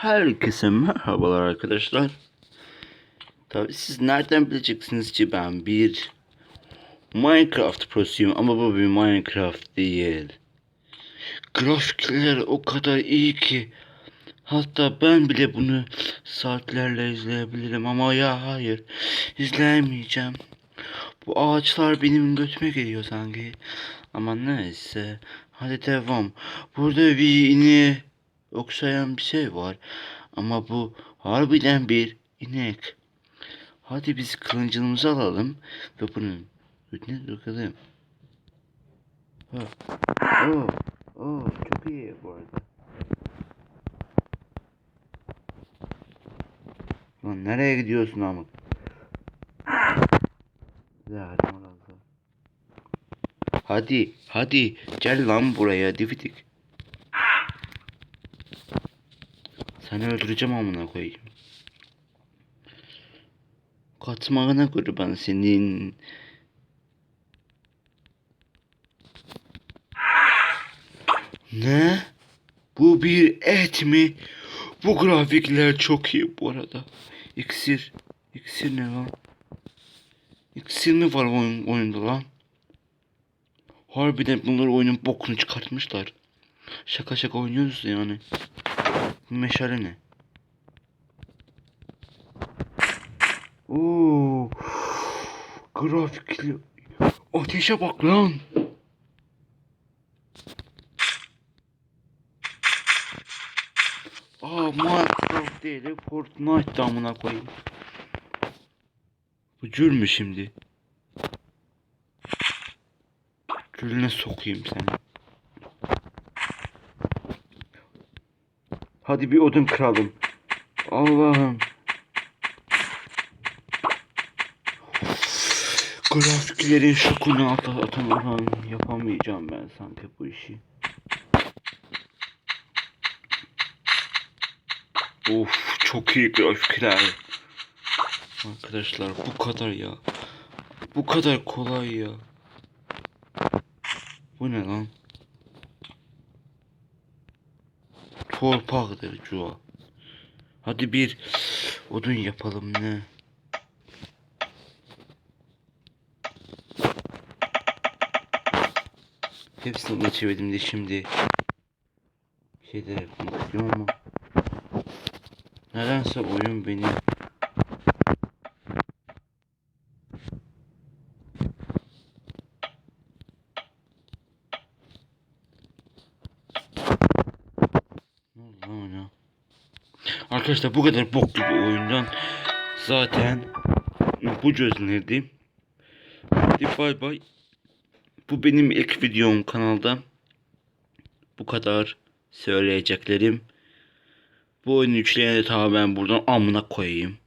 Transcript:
Herkese merhabalar arkadaşlar. Tabii siz nereden bileceksiniz ki ben bir Minecraft prosuyum ama bu bir Minecraft değil. Grafikler o kadar iyi ki hatta ben bile bunu saatlerle izleyebilirim ama ya hayır izleyemeyeceğim. Bu ağaçlar benim götüme geliyor sanki. Ama neyse. Hadi devam. Burada ineği okşayan bir şey var. Ama bu harbiden bir inek. Hadi biz kılıncımızı alalım ve bunun üstüne dökelim. Ha. Oo, oo, çok iyi bu arada. Lan nereye gidiyorsun oradan. Hadi, hadi. Gel lan buraya dividik. Seni öldüreceğim amına koyayım. Kaçmağına kurban senin. Ne? Bu bir et mi? Bu grafikler çok iyi bu arada. İksir. İksir ne lan? İksir mi var oyun, oyunda lan? Harbiden bunlar oyunun bokunu çıkartmışlar. Şaka şaka oynuyoruz yani. Bu meşale ne? Oo. Grafikli. Ateşe bak lan. Aa Minecraft değil de Fortnite damına koyayım. Bu cür mü şimdi? Gülüne sokayım seni. Hadi bir odun kıralım. Allah'ım. Grafiklerin şokunu at atamadan yapamayacağım ben sanki bu işi. Of çok iyi grafikler. Arkadaşlar bu kadar ya. Bu kadar kolay ya. Bu ne lan? Torpaktır Cua. Hadi bir odun yapalım ne? Hepsini geçemedim de şimdi. Şeyde yapmak istiyorum ama. Nedense oyun beni Ne oldu lan oyuna? Arkadaşlar bu kadar bok gibi oyundan zaten bu çözülürdü. Hadi bay bay. Bu benim ilk videom kanalda. Bu kadar söyleyeceklerim. Bu oyunu yükleyen de tabi ben buradan amına koyayım.